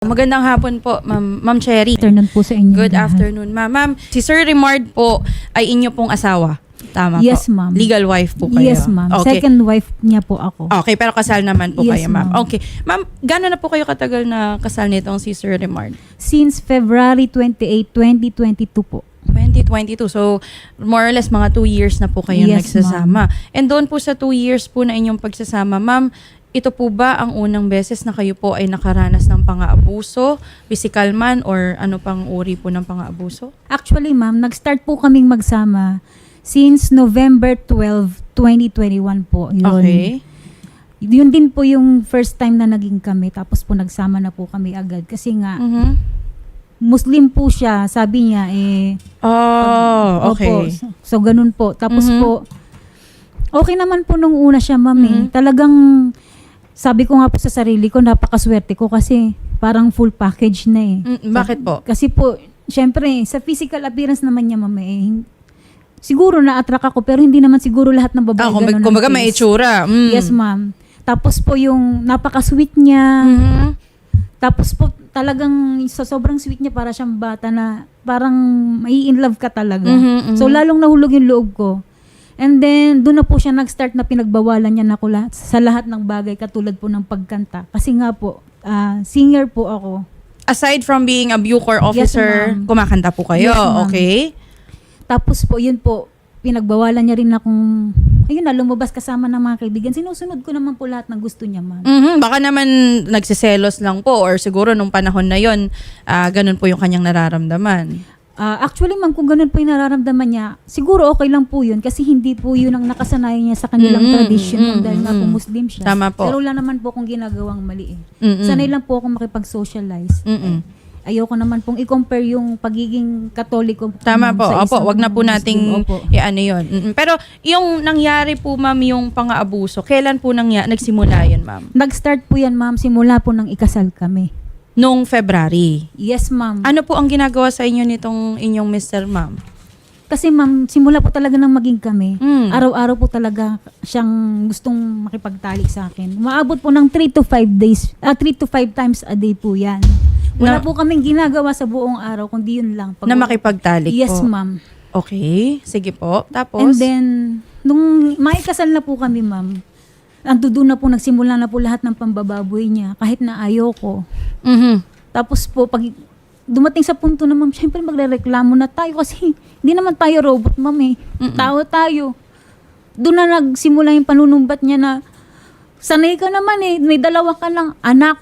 Magandang hapon po, Ma'am, Ma'am Cherry. afternoon po sa inyo. Good afternoon, Ma'am. Ma'am, si Sir Remard po ay inyo pong asawa. Tama Yes, po? ma'am. Legal wife po kayo? Yes, ma'am. Okay. Second wife niya po ako. Okay, pero kasal naman po Yes, kayo, ma'am. ma'am. Okay. Ma'am, gano'n na po kayo katagal na kasal nitong si Sir Remard? Since February 28, 2022 po. 2022. So, more or less mga two years na po kayo Yes, nagsasama. And doon po sa two years po na inyong pagsasama, ma'am, ito po ba ang unang beses na kayo po ay nakaranas ng pang-aabuso, physical man, or ano pang uri po ng pang-aabuso? Actually, ma'am, nag-start po kaming magsama since November 12, 2021 po. Yun. Okay. Yun din po yung first time na naging kami. Tapos po nagsama na po kami agad. Kasi nga, Mhm. Muslim po siya. Sabi niya, eh, Oh, okay. Opo. So, ganun po. Tapos Mhm. po, okay naman po nung una siya, ma'am. eh. Mhm. Talagang, sabi ko nga po sa sarili ko, napakaswerte ko kasi parang full package na eh. Mm, bakit po? Kasi po, syempre, sa physical appearance naman niya, ma'am, eh, siguro na-attract ako, pero hindi naman siguro lahat ng babae Ah, kung, ganun kumbaga may itsura. Mm. Yes, ma'am. Tapos po yung napaka-sweet niya. Mhm. Tapos po talagang sa sobrang sweet niya para siyang bata na parang may in love ka talaga. Mhm, mhm. So lalong nahulog yung loob ko. And then doon na po siya nag-start na pinagbawalan niya na ako lahat, sa lahat ng bagay katulad po ng pagkanta. Kasi nga po, ah, singer po ako. Aside from being a Bucor officer, ma'am. kumakanta po kayo. Yes, okay? Tapos po yun po, pinagbawalan niya rin akong, ayun na, lumabas kasama ng mga kaibigan. Sinusunod ko naman po lahat ng gusto niya, ma'am. Mhm, Baka naman nagsiselos lang po or siguro nung panahon na yon ah, ganun po yung kanyang nararamdaman. Ah, actually, ma'am, kung ganun po yung nararamdaman niya, siguro okay lang po yun kasi hindi po yun ang nakasanayan niya sa kanilang Mm, tradition mm, dahil nga po. Muslim siya. Tama po. Pero wala naman po akong ginagawang mali eh. Mm-mm. Sanay lang po ako makipag-socialize. Mm-mm. Ayoko naman pong i-compare yung pagiging katoliko. Tama po. sa Opo, wag na po nating i-ano yun. Mm-mm. Pero yung nangyari po, ma'am, yung pang-aabuso, kailan po nangya- nagsimula yun, ma'am? Nag-start po yan, ma'am, simula po nang ikasal kami. Nung February. Yes, ma'am. Ano po ang ginagawa sa inyo nitong inyong Mr. Ma'am? Kasi ma'am, simula po talaga nang maging kami. Mm. Araw-araw po talaga siyang gustong makipagtalik sa akin. Maabot po ng 3 to 5 days, 3 to 5 times a day po yan. Wala Na- po kaming ginagawa sa buong araw, kundi yun lang. Pag- na makipagtalik Yes, po? ma'am. Okay. Sige po. Tapos? And then, nung maikasal na po kami, ma'am, ando doon na po, nagsimula na po lahat ng pambababoy niya, kahit na ayoko. Mhm. Tapos po, pag dumating sa punto na, ma'am, syempre magre-reklamo na tayo kasi hindi naman tayo robot, ma'am eh. Mm-mm. Tao tayo. Doon na nagsimula yung panunumbat niya na, sanay ka naman eh, may dalawa ka lang anak.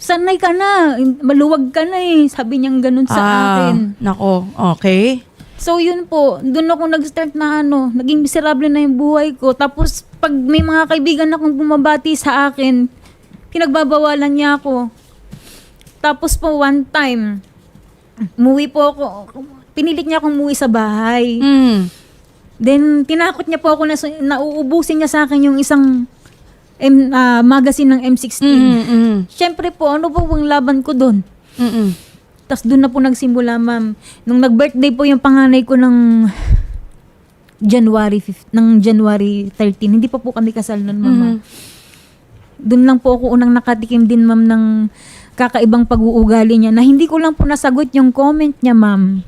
Sanay ka na, maluwag ka na eh. Sabi niyang ganun sa Ah, akin. Nako. Okay. So yun po, doon ako nag-start na ano, naging miserable na yung buhay ko. Tapos pag may mga kaibigan akong bumabati sa akin, pinagbabawalan niya ako. Tapos po one time, umuwi po ako, pinilit niya akong umuwi sa bahay. Mm. Then tinakot niya po ako na nauubusin niya sa akin yung isang M, ah, magazine ng M16. Mm, mm, Siyempre po, ano po ang laban ko doon? mm, mm. Tapos doon na po nagsimula, ma'am. Nung nag-birthday po yung panganay ko ng January 5, ng January 13. Hindi pa po kami kasal noon, ma'am. Mhm. Doon lang po ako unang nakatikim din, ma'am, ng kakaibang pag-uugali niya na hindi ko lang po nasagot yung comment niya, ma'am.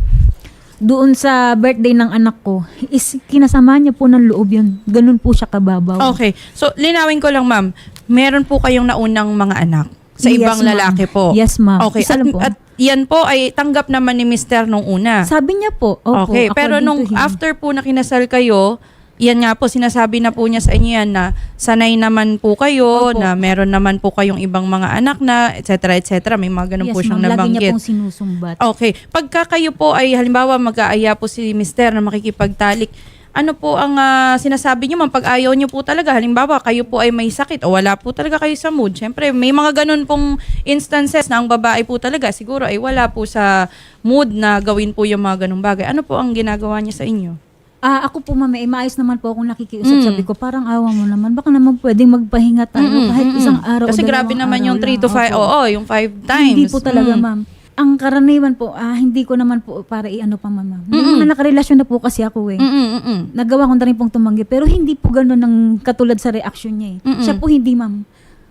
Doon sa birthday ng anak ko, is kinasama niya po ng loob yun. Ganun po siya kababaw. Okay. So, linawin ko lang, ma'am. Meron po kayong naunang mga anak sa Yes, ibang lalaki po. Yes, ma'am. Okay. Isa At, po. at yan po ay tanggap naman ni Mr. nung una. Sabi niya po, opo, okay. Pero according nung to him. after po na kinasal kayo, yan nga po, sinasabi na po niya sa inyo yan na sanay naman po kayo, Opo. na meron naman po kayong ibang mga anak na, etc. etc. May mga ganun yes, po siyang ma'am, lagi niya nabanggit. pong sinusumbat. Okay. Pagka kayo po ay halimbawa mag-aaya po si Mister na makikipagtalik, ano po ang ah, sinasabi niyo man pag ayaw niyo po talaga halimbawa kayo po ay may sakit o wala po talaga kayo sa mood. Syempre may mga ganun pong instances na ang babae po talaga siguro ay wala po sa mood na gawin po yung mga ganung bagay. Ano po ang ginagawa niya sa inyo? Ah, ako po ma'am, eh, maayos naman po akong nakikiusap. Mm. Sabi ko, parang awa mo naman. Baka naman pwedeng magpahinga tayo Mm-mm, kahit mm-mm. isang araw Kasi grabe naman araw yung 3 to 5. lang. Opo. Oo, yung 5 times. Hindi po talaga, Mm. ma'am. Ang karaniwan po, ah, hindi ko naman po para i-ano pa, ma'am. Mm-mm. Na nakarelasyon na po kasi ako eh. Mm-mm, mm-mm. Nagawa ko na rin pong tumanggi. Pero hindi po ganun ng katulad sa reaction niya eh. Mm-mm. Siya po hindi, ma'am.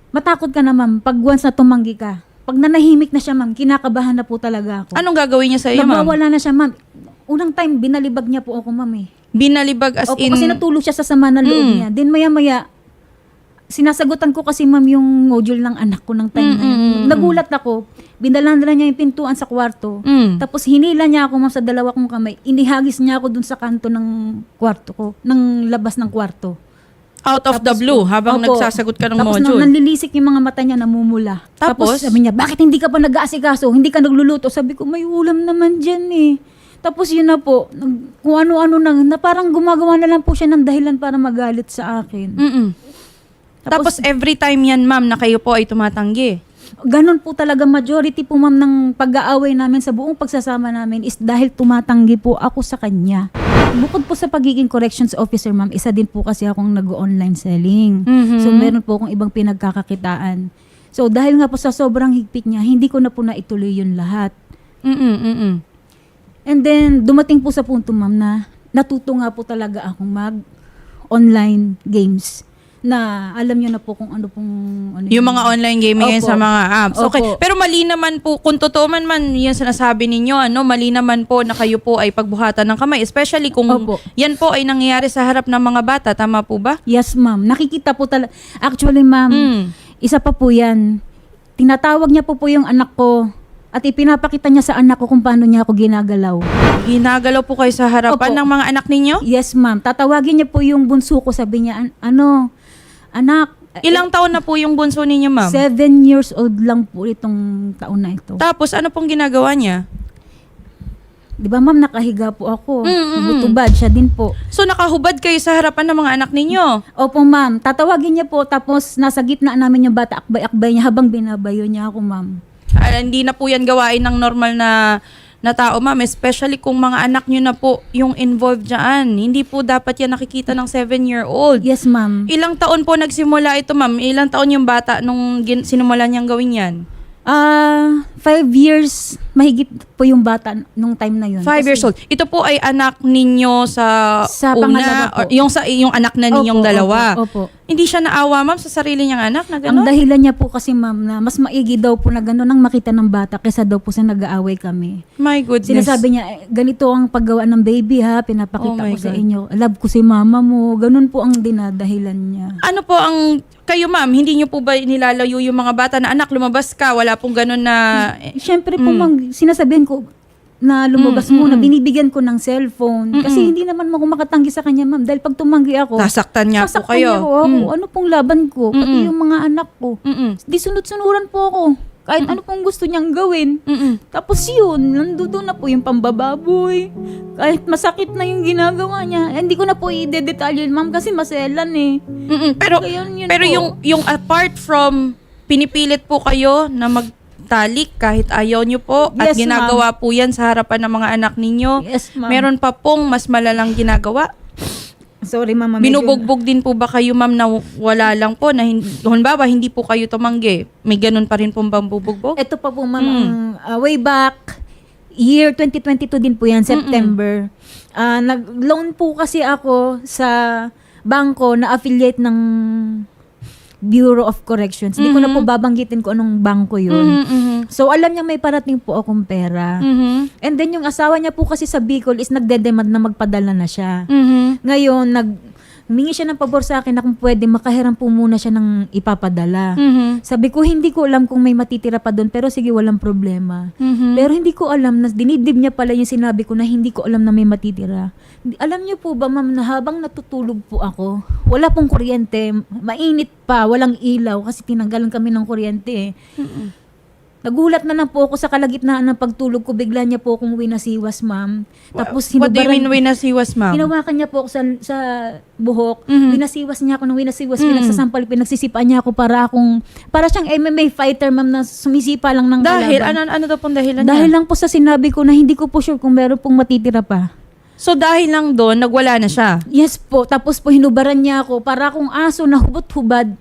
Matakot ka na, ma'am. Pag once na tumanggi ka, pag nanahimik na siya, ma'am, kinakabahan na po talaga ako. Anong gagawin niya sa iyo, ma'am? Nawawala na siya, ma'am. Unang time, binalibag niya po ako, ma'am eh. Binalibag as Opo, in... kasi natulog siya sa sama ng loob Mm. niya. Then maya-maya, sinasagutan ko kasi ma'am yung module ng anak ko ng time na yun. Mm, mm, mm, Nagulat ako. Binalandra niya yung pintuan sa kwarto. Mm. Tapos hinila niya ako ma'am sa dalawa kong kamay. Inihagis niya ako dun sa kanto ng kwarto ko. Ng labas ng kwarto. Out of the Tapos blue, po, habang opo. nagsasagot ka ng Tapos module. nang nanlilisik yung mga mata niya, namumula. Tapos? Tapos, sabi niya, bakit hindi ka pa nag-aasikaso? Hindi ka nagluluto? Sabi ko, may ulam naman dyan eh. Tapos yun na po, kung ano-ano na, na parang gumagawa na lang po siya ng dahilan para magalit sa akin. Mm-mm. Tapos, every time yan, ma'am, na kayo po ay tumatanggi. Ganon po talaga majority po ma'am ng pag-aaway namin sa buong pagsasama namin is dahil tumatanggi po ako sa kanya. Bukod po sa pagiging corrections officer ma'am, isa din po kasi akong nag-online selling. Mhm. So meron po akong ibang pinagkakakitaan. So dahil nga po sa sobrang higpit niya, hindi ko na po naituloy yun lahat. Mm-mm, mm-mm. And then dumating po sa punto ma'am na natuto nga po talaga akong mag-online games na alam niyo na po kung ano pong ano Yung yun. mga online gaming yan Opo. sa mga apps. Okay. Opo. Pero mali naman po, kung totoo man man yung sinasabi ninyo, ano, mali naman po na kayo po ay pagbuhatan ng kamay. Especially kung Opo. yan po ay nangyayari sa harap ng mga bata. Tama po ba? Yes, ma'am. Nakikita po talaga. Actually, ma'am, Mm. isa pa po yan. Tinatawag niya po po yung anak ko at ipinapakita niya sa anak ko kung paano niya ako ginagalaw. Ginagalaw po kayo sa harapan Opo. ng mga anak ninyo? Yes, ma'am. Tatawagin niya po yung bunso ko. Sabi niya, "An- ano, anak, eh, Ilang taon na po yung bunso ninyo, ma'am? seven years old lang po itong taon na ito. Tapos, ano pong ginagawa niya? Di ba, ma'am, nakahiga po ako. Mm, mm, mm. Butubad, siya din po. So, nakahubad kayo sa harapan ng mga anak ninyo? Opo, ma'am. Tatawagin niya po, tapos nasa gitna namin yung bata, akbay-akbay niya habang binabayo niya ako, ma'am. Ah, hindi na po yan gawain ng normal na na tao, ma'am. Especially kung mga anak nyo na po yung involved dyan. Hindi po dapat yan nakikita ng 7-year-old. Yes, ma'am. Ilang taon po nagsimula ito, ma'am? Ilang taon yung bata nung gin- sinimula niyang gawin yan? Ah, five years, mahigit po yung bata nung time na yun. Five Kasi- years old. Ito po ay anak ninyo sa, Sa una, or yung sa yung anak na ninyong Opo, dalawa. Opo, opo. Hindi siya naawa, ma'am, sa sarili niyang anak na Ang gano'n? dahilan niya po kasi ma'am na mas maigi daw po na gano'n ang makita ng bata kaysa daw po sa nag-aaway kami. My goodness. Sinasabi niya, "Eh, ganito ang paggawa ng baby ha, pinapakita Oh my ko sa God. inyo. Love ko si mama mo. Ganun po ang dinadahilan niya. Ano po ang kayo ma'am, hindi niyo po ba nilalayo yung mga bata na anak lumabas ka, wala pong ganun na Siyempre po Mm. ma'am, sinasabihan ko na lumabas Mm, mm, muna, mm. binibigyan ko ng cellphone. Mm, Kasi mm. hindi naman ako makatanggi sa kanya ma'am. Dahil pag tumanggi ako, sasaktan niya po sasaktan kayo. niya ako. Mm. Ano pong laban ko? Pati Mm-mm. yung mga anak ko. Mm-mm. Di sunod-sunuran po ako. Kahit ano pong gusto niyang gawin. Mm-mm. Tapos yun, nandoon na po yung pambababoy. Kahit masakit na yung ginagawa niya. Eh, hindi ko na po i-detalye, ma'am, kasi maselan eh. Mm-mm. Pero Kaya yun pero po. yung yung apart from pinipilit po kayo na magtalik kahit ayaw niyo po at Yes, ma'am. ginagawa po yan sa harapan ng mga anak ninyo. Yes, ma'am. Meron pa pong mas malalang ginagawa. Sorry, mama. medyo- Binubugbog din po ba kayo, ma'am, na wala lang po, na hindi, halimbawa, hindi po kayo tumanggi? May ganun pa rin pong bambubugbog? Ito pa po, ma'am, Mm. ang, ah, way back, year 2022 din po yan, September. Ah, nag-loan po kasi ako sa bangko na affiliate ng Bureau of Corrections. Hindi ko na po babanggitin kung anong bangko yun. Mhm, mhm. So, alam niya may parating po akong pera. Mhm. And then, yung asawa niya po kasi sa Bicol is nagde-demand na magpadala na siya. Mhm. Ngayon, nag humingi siya ng pabor sa akin na kung pwede makahiram po muna siya ng ipapadala. Mhm. Sabi ko, hindi ko alam kung may matitira pa doon, pero sige, walang problema. Mhm. Pero hindi ko alam na dinidib niya pala yung sinabi ko na hindi ko alam na may matitira. Alam niyo po ba, ma'am, na habang natutulog po ako, wala pong kuryente, mainit pa, walang ilaw kasi tinanggalan kami ng kuryente. eh. Mhm. Nagulat na lang po ako sa kalagitnaan ng pagtulog ko, bigla niya po akong winasiwas, ma'am. Tapos What do you mean hinubaran- winasiwas, ma'am? Hinawakan niya po ako sa, sa buhok. Mhm. Winasiwas niya ako ng winasiwas. Mhm. Pinagsasampal, pinagsisipa niya ako para akong, para siyang MMA fighter, ma'am, na sumisipa lang ng Dahil, kalaban. ano, ano daw pong dahilan Dahil niya? lang po sa sinabi ko na hindi ko po sure kung meron pong matitira pa. So, dahil lang doon, nagwala na siya. Yes po. Tapos po hinubaran niya ako para akong aso na hubot-hubad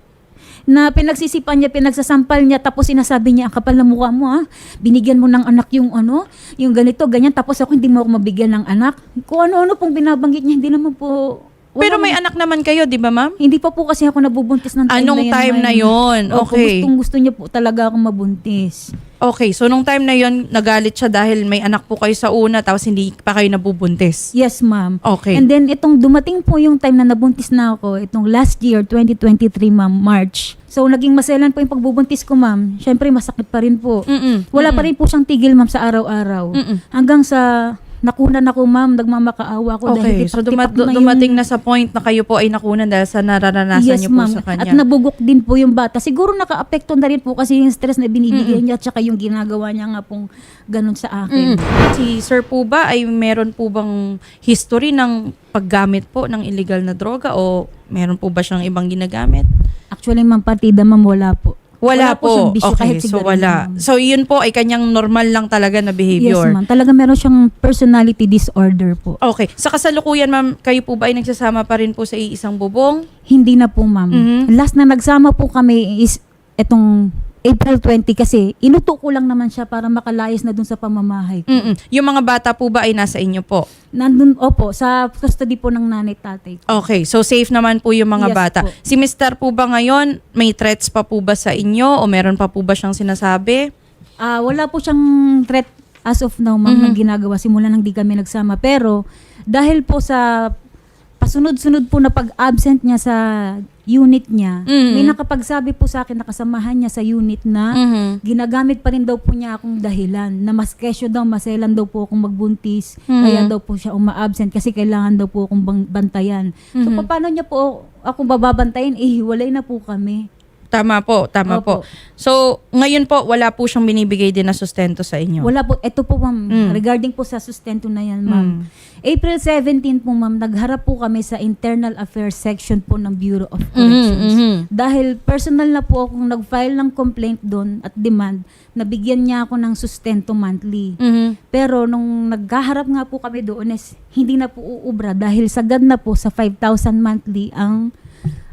na pinagsisipan niya, pinagsasampal niya, tapos sinasabi niya, ang kapal na mukha mo ha, binigyan mo ng anak yung ano, yung ganito, ganyan, tapos ako hindi mo ako mabigyan ng anak. Kung ano-ano pong binabanggit niya, hindi naman po Pero may anak naman kayo, di ba ma'am? Hindi pa po kasi ako nabubuntis ng time Anong na yan. time ma'am. na yun? Opo, Okay. gustong gusto niya po talaga akong mabuntis. Okay, so nung time na yon nagalit siya dahil may anak po kayo sa una tapos hindi pa kayo nabubuntis. Yes, ma'am. Okay. And then itong dumating po yung time na nabuntis na ako, itong last year, 2023, ma'am, March. So naging maselan po yung pagbubuntis ko, ma'am. Syempre masakit pa rin po. Mm-mm. Wala pa rin po siyang tigil, ma'am, sa araw-araw. Mm-mm. Hanggang sa nakunan ako, ma'am, nagmamakaawa ako Okay, dahil so tipak-tipak duma- na dumating na sa point na kayo po ay nakunan dahil sa nararanasan yes, niyo po ma'am. sa kanya. At nabugok din po yung bata. Siguro naka-apekto na rin po kasi yung stress na binibigay niya at saka yung ginagawa niya nga pong ganun sa akin. Mm. Si sir po ba ay meron po bang history ng paggamit po ng illegal na droga o meron po ba siyang ibang ginagamit? Actually, ma'am, partida, ma'am, wala po. Wala, po po. siyang bisyo, okay, kahit so sigarilyo, wala. So yun po ay kanyang normal lang talaga na Yes, behavior. ma'am. Talaga meron siyang personality disorder po. Okay. Sa kasalukuyan, ma'am, kayo po ba ay nagsasama pa rin po sa iisang bubong? Hindi na po, ma'am. Mhm. Last na nagsama po kami is etong April 20 kasi inuto ko lang naman siya para makalayas na dun sa pamamahay ko. Mm-mm. Yung mga bata po ba ay nasa inyo po? Nandun, opo, sa custody po ng nanay tatay. Okay, so safe naman po yung mga Yes bata. po. Si Mr. po ba ngayon, may threats pa po ba sa inyo o meron pa po ba siyang sinasabi? Ah, wala po siyang threat as of now, ma'am, Mhm. na ginagawa simula nang di kami nagsama. Pero dahil po sa pasunod-sunod po na pag-absent niya sa unit niya, Mhm. may nakapagsabi po sa akin nakasamahan niya sa unit na Mhm. ginagamit pa rin daw po niya akong dahilan na mas kesyo daw, maselan daw po akong magbuntis. Mhm. Kaya daw po siya uma-absent kasi kailangan daw po akong bantayan. So, Mhm. paano niya po ako bababantayin? Eh, hiwalay na po kami. Tama po, tama po. Opo. So, ngayon po, wala po siyang binibigay din na sustento sa inyo. Wala po. Ito po, ma'am. Mm. Regarding po sa sustento na yan, ma'am. April 17 po, ma'am, nagharap po kami sa Internal Affairs Section po ng Bureau of Corrections. mhm. Dahil personal na po akong nag-file ng complaint doon at demand na bigyan niya ako ng sustento monthly. Mhm. Pero nung nagkaharap nga po kami doon is hindi na po uubra dahil sagad na po sa 5,000 monthly ang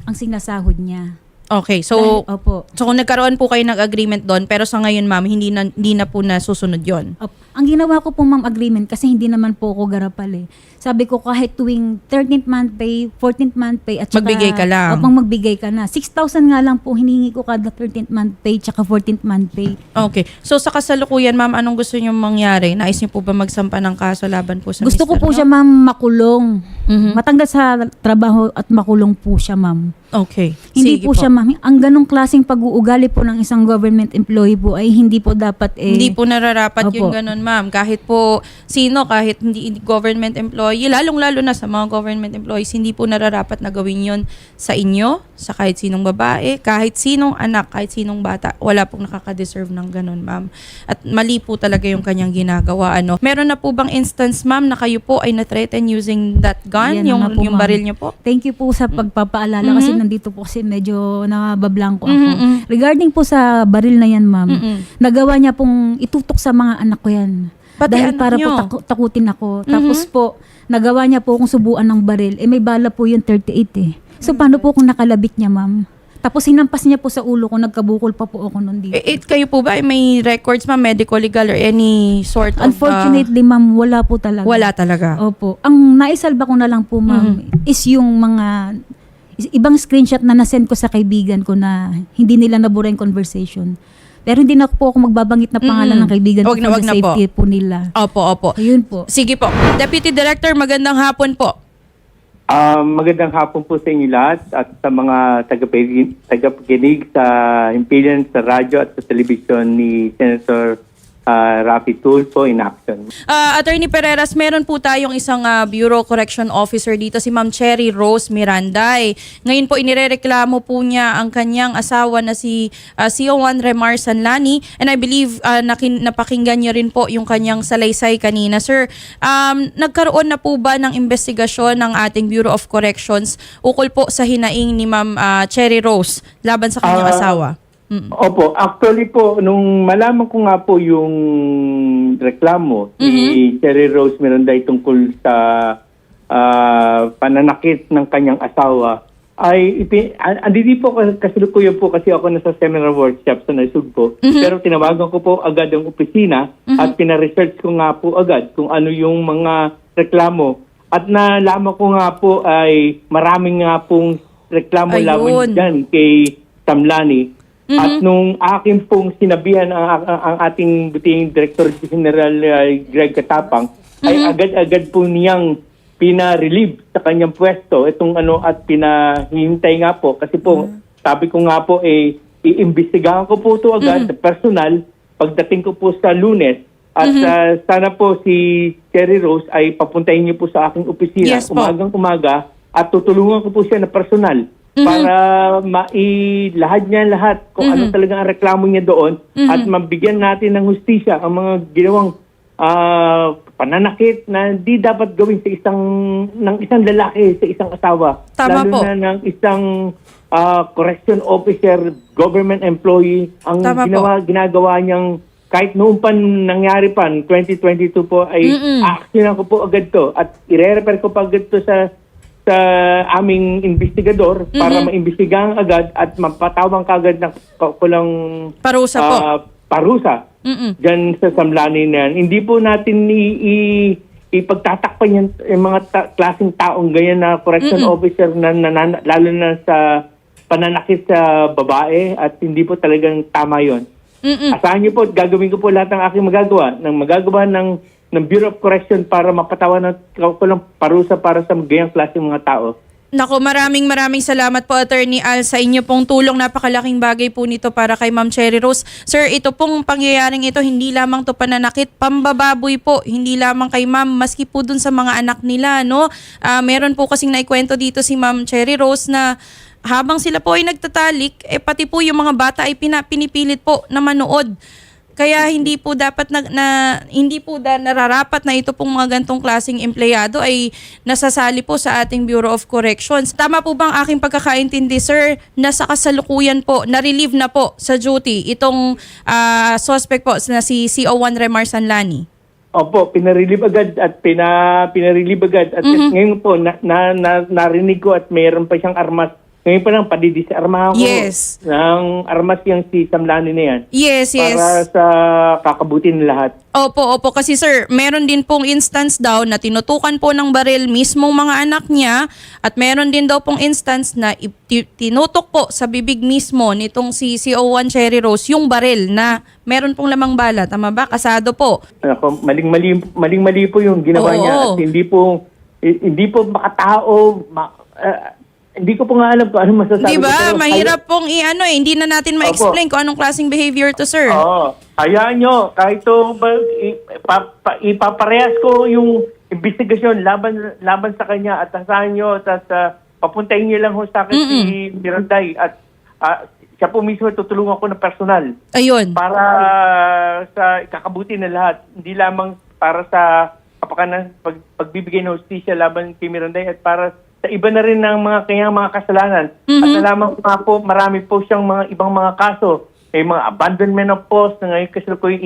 ang sinasahod niya. Okay, so Dahil- opo. so kung nagkaroon po kayo ng agreement doon, pero sa ngayon ma'am, hindi na, hindi na po nasusunod yon. Opo. Ang ginawa ko po ma'am agreement kasi hindi naman po ako garapal eh. Sabi ko kahit tuwing 13th month pay, 14th month pay at saka, Magbigay ka lang. Opo, magbigay ka na. 6,000 nga lang po hinihingi ko kada 13th month pay tsaka 14th month pay. Okay. So sa kasalukuyan ma'am, anong gusto niyo mangyari? Nais niyo po ba magsampa ng kaso laban po sa Gusto ko mister po niyo? siya ma'am makulong. Mhm. Matanggal sa trabaho at makulong po siya ma'am. Okay. Hindi Sige po, siya ma'am. Ang ganong klaseng pag-uugali po ng isang government employee po ay hindi po dapat eh. Hindi po nararapat yung Opo. ganun, ma'am. Kahit po sino, kahit hindi, government employee, lalong-lalo na sa mga government employees, hindi po nararapat na gawin yon sa inyo, sa kahit sinong babae, kahit sinong anak, kahit sinong bata. Wala pong nakaka-deserve ng ganun, ma'am. At mali po talaga yung kanyang ginagawa. Ano. Meron na po bang instance, ma'am, na kayo po ay na-threaten using that gun, Yan yung, po, yung baril niyo po? Thank you po sa pagpapaalala kasi nandito po kasi medyo nabablanko ako. Mhm, mhm. Regarding po sa baril na yan, ma'am, Mm-mm. nagawa niya pong itutok sa mga anak ko yan. Pati Dahil anak para niyo? po taku- takutin ako. Mhm. Tapos po, nagawa niya po akong subuan ng baril. Eh may bala po yung 38 eh. So paano po kung nakalabit niya, ma'am? Tapos hinampas niya po sa ulo ko, nagkabukol pa po ako nun dito. Eh, eh, kayo po ba ay may records, ma'am, medical, legal, or any sort of... uh, Unfortunately, ma'am, wala po talaga. wala talaga. Opo. Ang naisalba ko na lang po, ma'am, Mhm. is yung mga ibang screenshot na nasend ko sa kaibigan ko na hindi nila nabura yung conversation. Pero hindi na po ako magbabangit na pangalan ng kaibigan ko Wag na, for wag the na po. safety po. nila. Opo, opo. Ayun po. Sige po. Deputy Director, magandang hapon po. Ah, magandang hapon po sa inyo lahat at sa mga tagapakinig, sa impedance sa radyo at sa telebisyon ni Senator ah, Rafi Tulfo in action. Ah, Attorney Pereras, meron po tayong isang ah, Bureau Correction Officer dito, si Ma'am Cherry Rose Miranday. Ngayon po inirereklamo po niya ang kanyang asawa na si ah, CO1 Remar Sanlani and I believe ah, nakin- napakinggan niyo rin po yung kanyang salaysay kanina. Sir, um, nagkaroon na po ba ng investigasyon ng ating Bureau of Corrections ukol po sa hinaing ni Ma'am ah, Cherry Rose laban sa kanyang Ah, asawa? Mm. Opo, actually po, nung malaman ko nga po yung reklamo ni Cherry Rose Miranday tungkol sa ah, pananakit ng kanyang asawa, ay ipi, an- andidi po kasi kasalukuyan po kasi ako nasa seminar workshop sa Nasugpo. Pero tinawagan ko po agad ang opisina at pina-research ko nga po agad kung ano yung mga reklamo At nalaman ko nga po ay maraming nga pong reklamo Ayun. laban dyan kay Tamlani. At nung akin pong sinabihan ang, ang, ang ating buting Director General uh, Greg Katapang, ay agad-agad po niyang pina-relieve sa kanyang pwesto. Itong ano at pinahihintay nga po. Kasi po sabi ko nga po eh iimbestigahan ko po ito agad sa personal pagdating ko po sa lunes. At uh, sana po si Cherry Rose ay papuntahin niyo po sa aking opisina Yes umagang umaga at tutulungan ko po siya na personal para mailahad niya lahat kung ano talaga ang reklamo niya doon at mabigyan natin ng hustisya ang mga ginawang ah, pananakit na di dapat gawin sa isang ng isang lalaki sa isang asawa Tama lalo po. na ng isang ah, correction officer government employee ang Tama po. ginawa ginagawa niyang kahit noong pa nangyari pa 2022 po ay Mm-mm. actionan ko po agad to at ire-refer ko pa agad to sa sa aming investigador para maimbestigahan agad at mapatawang kagad ng kulang Parusa po. ah, parusa Mm-mm. dyan sa Samlani na yan. Hindi po natin i, i, ipagtatakpan yan, yung mga ta- klaseng taong ganyan na correction officer na, na, na- lalo na sa pananakit sa babae at hindi po talagang tama yon. Mm-mm. Asahan niyo po, gagawin ko po lahat ng aking magagawa, ng magagawa ng, ng Bureau of Correction para mapatawan ng kulang parusa para sa ganyang klaseng mga tao. Nako, maraming maraming salamat po Attorney Al sa inyo pong tulong. Napakalaking bagay po nito para kay Ma'am Cherry Rose. Sir, ito pong pangyayaring ito hindi lamang to pananakit, pambababoy po, hindi lamang kay Ma'am, maski po dun sa mga anak nila, no? Ah, meron po kasing naikwento dito si Ma'am Cherry Rose na habang sila po ay nagtatalik, eh pati po yung mga bata ay pina, pinipilit po na manood. Kaya hindi po dapat na, na hindi po da, nararapat na ito pong mga gantong klaseng empleyado ay nasasali po sa ating Bureau of Corrections. Tama po bang aking pagkakaintindi, sir, na sa kasalukuyan po, na-relieve na po sa duty itong ah, suspect po na si CO1 Remar Sanlani? Opo, pinarelieve agad at pina, pinarelieve agad. At Mm-hmm. ngayon po, na, na, na, narinig ko at mayroon pa siyang armas. Ngayon pa lang, padidisarmahan ko Yes. ng armas yung si Samlani na yan. Yes, yes. Para sa kakabuti ng lahat. Opo, opo. Kasi sir, meron din pong instance daw na tinutukan po ng baril mismong mga anak niya at meron din daw pong instance na tinutok po sa bibig mismo nitong si CO1 Cherry Rose yung baril na meron pong lamang bala. Tama ba? Kasado po. Ako, maling-mali, maling-mali po yung ginawa Oo. niya. At hindi po, hindi po makatao, ma, ah, hindi ko po nga alam kung ano masasabi Di ko. ba? Mahirap pong i-ano eh. Hindi na natin ma-explain kung anong klaseng behavior to, sir. Oo. Hayaan nyo, kahit to, ba, ipaparehas ko yung investigasyon laban laban sa kanya at asahan nyo at uh, papuntahin nyo lang ho sa akin si Miranday at ah, siya po mismo tutulungan ko ng personal Ayun. para sa ikakabuti ng lahat. Hindi lamang para sa kapakanan, pag, pagbibigay ng hustisya laban kay Miranday at para sa iba na rin ng mga kanyang mga kasalanan. At nalaman ko nga po, marami po siyang mga ibang mga kaso. May mga abandonment of post na ngayon kasi ko yung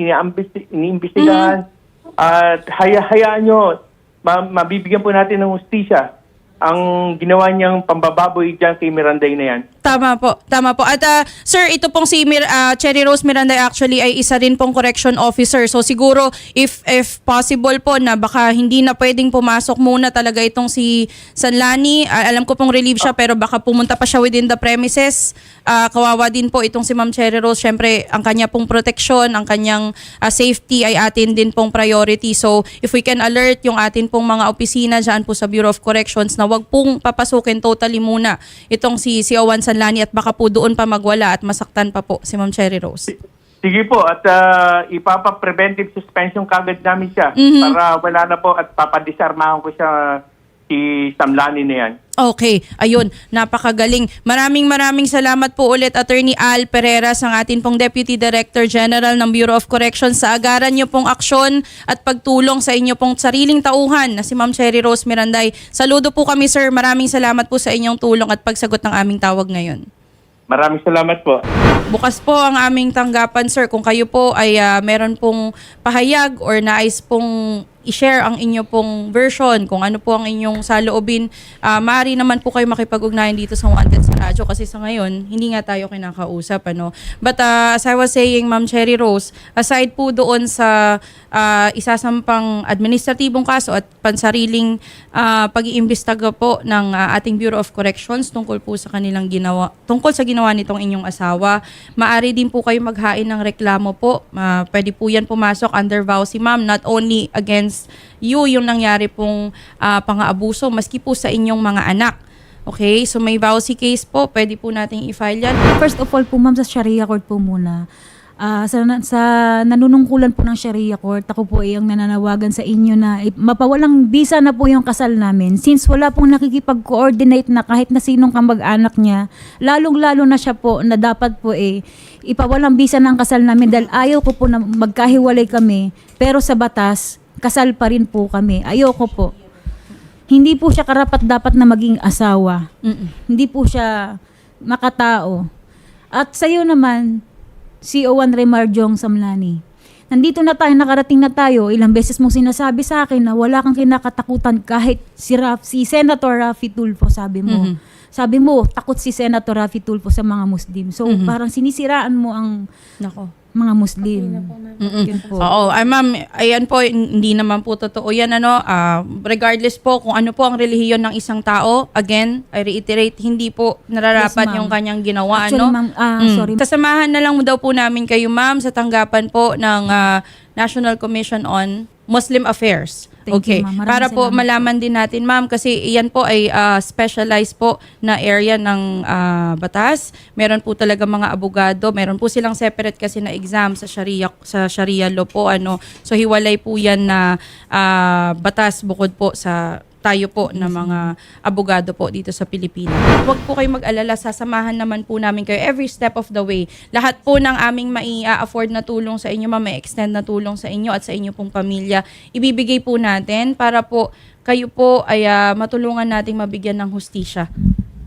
iniimbestigahan. At haya, hayaan nyo, ma- mabibigyan po natin ng hustisya ang ginawa niyang pambababoy dyan kay Miranday na yan. Tama po, tama po. At ah, sir, ito pong si Mir- ah, Cherry Rose Miranda actually ay isa rin pong correction officer. So siguro if if possible po na baka hindi na pwedeng pumasok muna talaga itong si Sanlani. Ah, alam ko pong relieve siya pero baka pumunta pa siya within the premises. Ah, kawawa din po itong si Ma'am Cherry Rose. Syempre, ang kanya pong protection, ang kanyang ah, safety ay atin din pong priority. So if we can alert yung atin pong mga opisina dyan po sa Bureau of Corrections na wag pong papasukin totally muna itong si CO1 Sanlani at baka po doon pa magwala at masaktan pa po si Ma'am Cherry Rose. Sige po, at uh, ipapa-preventive suspension kagad namin siya Mhm. para wala na po at papadisarmahan ko siya si Samlani na yan. Okay, ayun, napakagaling. Maraming maraming salamat po ulit Attorney Al Pereras, ang atin pong Deputy Director General ng Bureau of Corrections sa agaran niyo pong aksyon at pagtulong sa inyo pong sariling tauhan na si Ma'am Cherry Rose Miranday. Saludo po kami sir, maraming salamat po sa inyong tulong at pagsagot ng aming tawag ngayon. Maraming salamat po. Bukas po ang aming tanggapan, sir. Kung kayo po ay ah, meron pong pahayag or nais pong i-share ang inyo pong version, kung ano po ang inyong saloobin, uh, maaari naman po kayo makipag-ugnayan dito sa Wanted sa radyo kasi sa ngayon, hindi nga tayo kinakausap. Ano? But uh, as I was saying, Ma'am Cherry Rose, aside po doon sa uh, isasampang administratibong kaso at pansariling uh, pag-iimbestiga po ng uh, ating Bureau of Corrections tungkol po sa kanilang ginawa, tungkol sa ginawa nitong inyong asawa, maaari din po kayo maghain ng reklamo po. Uh, pwede po yan pumasok under vow si ma'am, not only against you yung nangyari pong uh, pang-aabuso, maski po sa inyong mga anak. Okay? So may vowsy case po, pwede po nating i-file yan. First of all po, ma'am, sa Sharia court po muna. Ah, sa, sa nanunungkulan po ng Sharia court, ako po ay ang nananawagan sa inyo na i- mapawalang bisa na po yung kasal namin. Since wala pong nakikipag-coordinate na kahit na sinong kamag-anak niya, lalong-lalo na siya po na dapat po eh, ipawalang bisa ng kasal namin dahil ayaw ko po na magkahiwalay kami. Pero sa batas, kasal pa rin po kami. Ayoko po. Hindi po siya karapat dapat na maging asawa. Mm-mm. Hindi po siya makatao. At sa iyo naman, CO1 Remar Jong Samlani. Nandito na tayo, nakarating na tayo. Ilang beses mong sinasabi sa akin na wala kang kinakatakutan kahit si, Raf, si Senator Rafi Tulfo, sabi mo. Mhm. Sabi mo, takot si Senator Rafi Tulfo sa mga Muslim. So, Mhm. parang sinisiraan mo ang Nako. Mga Muslim. Mm-mm. Oo, ay ma'am, ayan po, hindi naman po totoo yan, ano, ah, regardless po kung ano po ang relihiyon ng isang tao, again, I reiterate, hindi po nararapat Yes, ma'am. yung kanyang ginawa, Actually, ano. ma'am, ah, Mm. sorry. Kasamahan na lang daw po namin kayo, ma'am, sa tanggapan po ng ah, National Commission on Muslim Affairs. Thank okay. you, Para po salamat malaman din natin, ma'am, kasi iyan po ay ah, specialized po na area ng ah, batas. Meron po talaga mga abogado, meron po silang separate kasi na exam sa Sharia sa Sharia law po ano. So hiwalay po 'yan na ah, batas bukod po sa tayo po na mga abogado po dito sa Pilipinas. Huwag po kayo mag-alala, sasamahan naman po namin kayo every step of the way. Lahat po ng aming mai-afford na tulong sa inyo, may extend na tulong sa inyo at sa inyo pong pamilya, ibibigay po natin para po kayo po ay ah, matulungan nating mabigyan ng hustisya.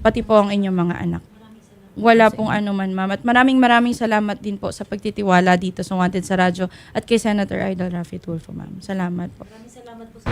Pati po ang inyong mga anak. Wala pong ano man, ma'am. At maraming maraming salamat din po sa pagtitiwala dito sa Wanted sa Radyo at kay Senator Idol Rafi Tulfo, ma'am. Salamat po. Maraming salamat po sa